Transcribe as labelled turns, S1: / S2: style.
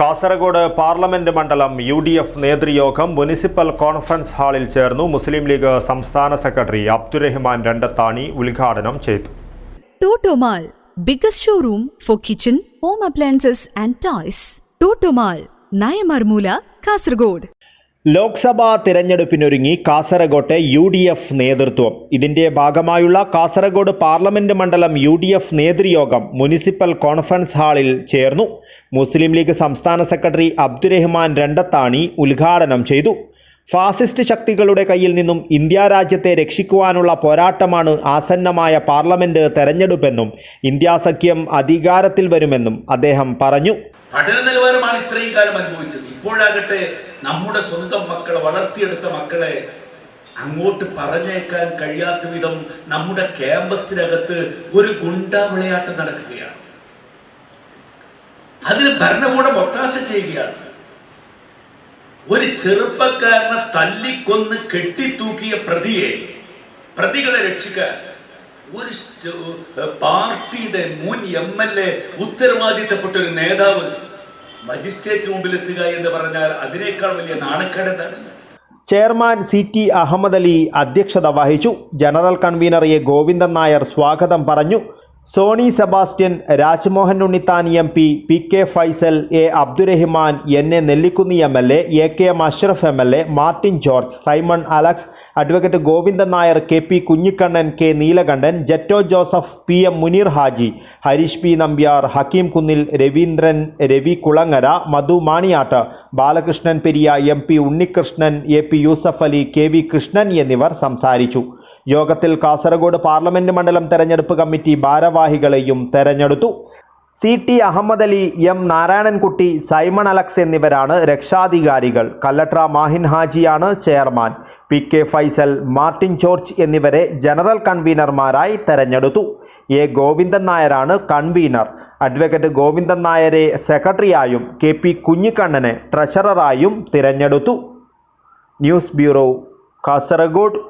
S1: Kasaragod parliament മണ്ഡലം U D F നേതൃയോഗം municipal conference ഹാളിൽ ചേർന്നു മുസ്ലിം ലീഗ് സംസ്ഥാന സെക്രട്ടറി അബ്ദുറഹ്മാൻ രണ്ടത്താണി ഉദ്ഘാടനം ചെയ്തു.
S2: Totomall biggest showroom for kitchen home appliances and toys Totomall Nayamarmoola Kasaragod.
S1: Lok Sabha തിരഞ്ഞെടുപ്പിനൊരുങ്ങി കാസർഗോട്ടെ യു ഡി എഫ് നേതൃത്വം. ഇതിന്റെ ഭാഗമായുള്ള കാസർഗോഡ് പാർലമെന്റ് മണ്ഡലം യു ഡി എഫ് നേതൃയോഗം മുനിസിപ്പൽ കോൺഫറൻസ് ഹാളിൽ ചേർന്നു. മുസ്ലിം ലീഗ് സംസ്ഥാന സെക്രട്ടറി അബ്ദുറഹ്മാൻ രണ്ടത്താണി ഉദ്ഘാടനം ചെയ്തു. ഫാസിസ്റ്റ് ശക്തികളുടെ കയ്യിൽ നിന്നും ഇന്ത്യ രാജ്യത്തെ രക്ഷിക്കുവാനുള്ള പോരാട്ടമാണ് ആസന്നമായ പാർലമെന്റ് തെരഞ്ഞെടുപ്പെന്നും ഇന്ത്യ സഖ്യം അധികാരത്തിൽ വരുമെന്നും അദ്ദേഹം പറഞ്ഞു.
S3: പഠന നിലവാരമാണ് ഇത്രയും കാലം അനുഭവിച്ചത്. ഇപ്പോഴാകട്ടെ നമ്മുടെ സ്വന്തം മക്കളെ വളർത്തിയെടുത്ത മക്കളെ അങ്ങോട്ട് പറഞ്ഞേക്കാൻ കഴിയാത്ത വിധം നമ്മുടെ ക്യാമ്പസിനകത്ത് ഒരു ഗുണ്ടാ വിളയാട്ടം നടക്കുകയാണ്. അതിന് ഭരണകൂടം ഒത്താശ ചെയ്യുകയാണ്. ഒരു ചെറുപ്പക്കാരനെ തല്ലിക്കൊന്ന് കെട്ടിത്തൂക്കിയ പ്രതിയെ പ്രതികളെ രക്ഷിക്കാൻ ഒരു പാർട്ടിയുടെ മുൻ എം എൽ എ ഉത്തരവാദിത്തപ്പെട്ട ഒരു നേതാവ് മജിസ്ട്രേറ്റ് മുമ്പിൽ എത്തുക എന്ന് പറഞ്ഞാൽ അതിനേക്കാൾ വലിയ നാണക്കേട് എന്താണ്?
S1: Chairman C T Ahmed Ali അധ്യക്ഷത വഹിച്ചു. General convener A Govindan Nair സ്വാഗതം പറഞ്ഞു. Sony Sebastian Rajmohan Unnithan M P P K Faisal A Abdurahiman N A Nellikkunnu M L A A K M Ashraf M L A Martin George Simon Alex advocate Govindan Nair K P Kunhikannan K Neelakandan Jetto Joseph P M Muneer Haji Harish P Nambiar Hakeem Kunnil Raveendran Ravi Kulangara Madhu Maniyat Balakrishnan Periya M P Unnikrishnan A P Yusuf Ali K V Krishnan എന്നിവർ സംസാരിച്ചു. യോഗത്തിൽ Kasaragod parliament മണ്ഡലം തെരഞ്ഞെടുപ്പ് committee ഭാരവാഹികളെയും തെരഞ്ഞെടുത്തു. C T Ahmed Ali M Narayanankutty Simon Alex എന്നിവരാണ് രക്ഷാധികാരികൾ. Kallatra Mahin ഹാജിയാണ് chairman. P K Faisal Martin George എന്നിവരെ ജനറൽ കൺവീനർമാരായി തെരഞ്ഞെടുത്തു. എ ഗോവിന്ദൻ നായരാണ് കൺവീനർ. അഡ്വക്കേറ്റ് ഗോവിന്ദൻ നായരെ സെക്രട്ടറിയായും കെ പി കുഞ്ഞിക്കണ്ണനെ ട്രഷററായും തിരഞ്ഞെടുത്തു. News bureau Kasaragod.